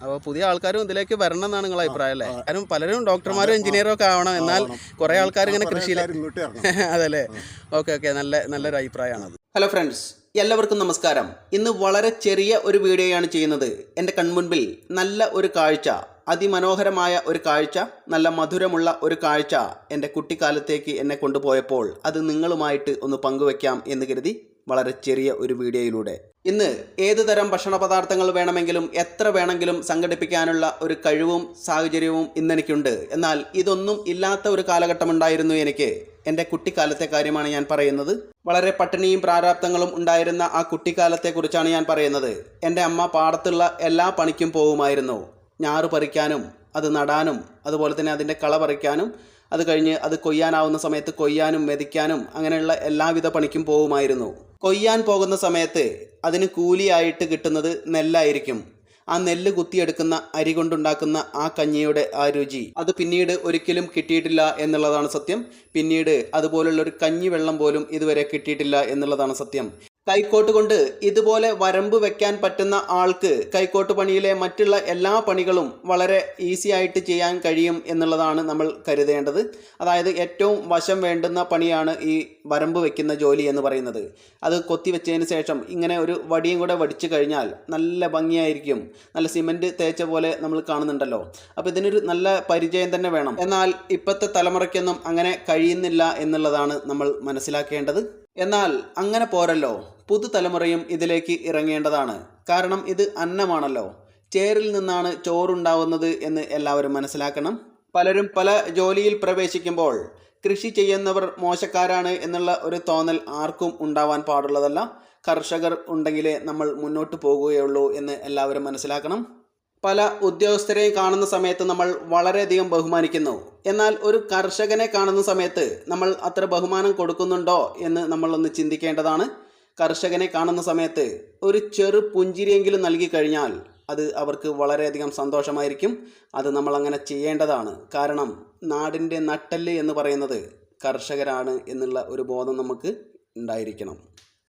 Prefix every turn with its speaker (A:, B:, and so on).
A: അപ്പോൾ പുതിയ ആൾക്കാരും ഇതിലേക്ക് വരണം എന്നാണ് നിങ്ങളെ അഭിപ്രായം അല്ലേ? കാരണം പലരും ഡോക്ടർമാരും എഞ്ചിനീയറും ഒക്കെ ആവണം. എന്നാൽ കുറേ ആൾക്കാർ ഇങ്ങനെ കൃഷിയിൽ അതല്ലേ? Okay okay. നല്ല നല്ലൊരു അഭിപ്രായമാണ് ഹലോ ഫ്രണ്ട്സ് എല്ലാവർക്കും നമസ്കാരം. ഇന്ന് വളരെ ചെറിയ ഒരു വീഡിയോയാണ് ചെയ്യുന്നത്. എന്റെ കൺമുൻപിൽ നല്ല ഒരു കാഴ്ച അതിമനോഹരമായ ഒരു കാഴ്ച നല്ല മധുരമുള്ള ഒരു കാഴ്ച എന്റെ കുട്ടിക്കാലത്തേക്ക് എന്നെ കൊണ്ടുപോയപ്പോൾ അത് നിങ്ങളുമായിട്ട് ഒന്ന് പങ്കുവെക്കാം എന്ന് കരുതി വളരെ ചെറിയ ഒരു വീഡിയോയിലൂടെ ഇന്ന് ഏത് തരം ഭക്ഷണ പദാർത്ഥങ്ങൾ വേണമെങ്കിലും എത്ര വേണമെങ്കിലും സംഘടിപ്പിക്കാനുള്ള ഒരു കഴിവും സാഹചര്യവും ഇന്നെനിക്കുണ്ട്. എന്നാൽ ഇതൊന്നും ഇല്ലാത്ത ഒരു കാലഘട്ടമുണ്ടായിരുന്നു എനിക്ക്. എന്റെ കുട്ടിക്കാലത്തെ കാര്യമാണ് ഞാൻ പറയുന്നത്. വളരെ പട്ടിണിയും പ്രാരാബ്ദങ്ങളും ഉണ്ടായിരുന്ന ആ കുട്ടിക്കാലത്തെക്കുറിച്ചാണ് ഞാൻ പറയുന്നത്. എന്റെ അമ്മ പാടത്തുള്ള എല്ലാ പണിക്കും പോകുമായിരുന്നു. ഞാറ് പറിക്കാനും അത് നടാനും അതുപോലെ തന്നെ അതിന്റെ കള പറിക്കാനും അത് കഴിഞ്ഞ് അത് കൊയ്യാനാവുന്ന സമയത്ത് കൊയ്യാനും മെതിക്കാനും അങ്ങനെയുള്ള എല്ലാവിധ പണിക്കും പോകുമായിരുന്നു കൊയ്യാൻ പോകുന്ന സമയത്ത് അതിന് കൂലിയായിട്ട് കിട്ടുന്നത് നെല്ലായിരിക്കും. ആ നെല്ല് കുത്തിയെടുക്കുന്ന അരി കൊണ്ടുണ്ടാക്കുന്ന ആ കഞ്ഞിയുടെ ആ രുചി. അത് പിന്നീട് ഒരിക്കലും കിട്ടിയിട്ടില്ല എന്നുള്ളതാണ് സത്യം. പിന്നീട് അതുപോലുള്ള ഒരു കഞ്ഞി വെള്ളം പോലും ഇതുവരെ കിട്ടിയിട്ടില്ല എന്നുള്ളതാണ് സത്യം. കൈക്കോട്ട് കൊണ്ട് ഇതുപോലെ വരമ്പ് വെക്കാൻ പറ്റുന്ന ആൾക്ക് കൈക്കോട്ട് പണിയിലെ മറ്റുള്ള എല്ലാ പണികളും വളരെ ഈസി ആയിട്ട് ചെയ്യാൻ കഴിയും എന്നുള്ളതാണ് നമ്മൾ കരുതേണ്ടത്. അതായത് ഏറ്റവും വശം വേണ്ടുന്ന പണിയാണ് ഈ വരമ്പ് വെക്കുന്ന ജോലി എന്ന് പറയുന്നത്. അത് കൊത്തി വെച്ചതിന് ശേഷം ഇങ്ങനെ ഒരു വടിയും കൂടെ വടിച്ചു കഴിഞ്ഞാൽ നല്ല ഭംഗിയായിരിക്കും. നല്ല സിമെന്റ് തേച്ച പോലെ നമ്മൾ കാണുന്നുണ്ടല്ലോ. അപ്പോൾ ഇതിനൊരു നല്ല പരിചയം തന്നെ വേണം. എന്നാൽ ഇപ്പോഴത്തെ തലമുറയ്ക്കൊന്നും അങ്ങനെ കഴിയുന്നില്ല എന്നുള്ളതാണ് നമ്മൾ മനസ്സിലാക്കേണ്ടത്. എന്നാൽ അങ്ങനെ പോരല്ലോ. പുതുതലമുറയും ഇതിലേക്ക് ഇറങ്ങേണ്ടതാണ്. കാരണം ഇത് അന്നമാണല്ലോ. ചേറിൽ നിന്നാണ് ചോറുണ്ടാവുന്നത് എന്ന് എല്ലാവരും മനസ്സിലാക്കണം. പലരും പല ജോലിയിൽ പ്രവേശിക്കുമ്പോൾ കൃഷി ചെയ്യുന്നവർ മോശക്കാരാണ് എന്നുള്ള ഒരു തോന്നൽ ആർക്കും ഉണ്ടാവാൻ പാടുള്ളതല്ല. കർഷകർ ഉണ്ടെങ്കിലേ നമ്മൾ മുന്നോട്ട് പോകുകയുള്ളൂ എന്ന് എല്ലാവരും മനസ്സിലാക്കണം. പല ഉദ്യോഗസ്ഥരെയും കാണുന്ന സമയത്ത് നമ്മൾ വളരെയധികം ബഹുമാനിക്കുന്നു. എന്നാൽ ഒരു കർഷകനെ കാണുന്ന സമയത്ത് നമ്മൾ അത്ര ബഹുമാനം കൊടുക്കുന്നുണ്ടോ എന്ന് നമ്മളൊന്ന് ചിന്തിക്കേണ്ടതാണ്. കർഷകനെ കാണുന്ന സമയത്ത് ഒരു ചെറു പുഞ്ചിരിയെങ്കിലും നൽകി കഴിഞ്ഞാൽ അത് അവർക്ക് വളരെയധികം സന്തോഷമായിരിക്കും. അത് നമ്മൾ അങ്ങനെ ചെയ്യേണ്ടതാണ്. കാരണം നാടിന്റെ നട്ടൽ എന്ന് പറയുന്നത് കർഷകരാണ് എന്നുള്ള ഒരു ബോധം നമുക്ക് ഉണ്ടായിരിക്കണം.